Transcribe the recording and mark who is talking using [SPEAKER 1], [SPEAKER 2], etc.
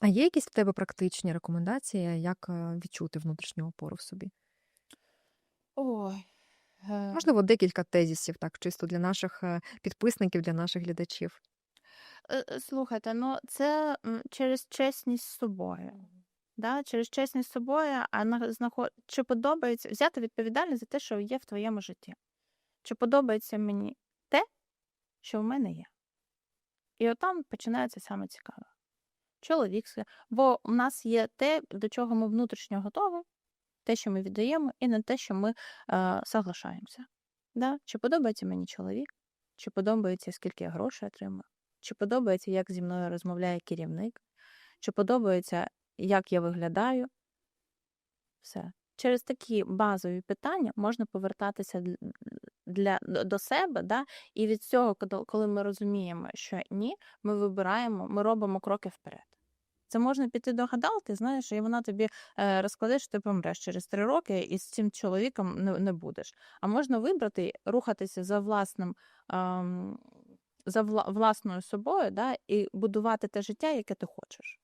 [SPEAKER 1] А є якісь в тебе практичні рекомендації, як е, відчути внутрішню опору в собі?
[SPEAKER 2] Ой. Е,
[SPEAKER 1] Можливо, декілька тезісів, так, чисто для наших е, підписників, для наших глядачів.
[SPEAKER 2] Слухайте, ну це через чесність з собою. Да? Через чесність з собою, а на- знаход... чи подобається взяти відповідальність за те, що є в твоєму житті. Чи подобається мені те, що в мене є. І отам починається саме цікаве. Чоловік, бо у нас є те, до чого ми внутрішньо готові, те, що ми віддаємо, і не те, що ми е, соглашаємося. Да? Чи подобається мені чоловік, чи подобається, скільки я грошей отримую, чи подобається, як зі мною розмовляє керівник, чи подобається, як я виглядаю. Все. Через такі базові питання можна повертатися для, до себе, да? і від цього, коли- ми розуміємо, що ні, ми вибираємо, ми робимо кроки вперед. Це можна піти до гадалки, знаєш, і вона тобі е, розкладе, що ти помреш через три роки, і з цим чоловіком не, не будеш. А можна вибрати, рухатися за власним. ем, за вла- власною собою, да, і будувати те життя, яке ти хочеш.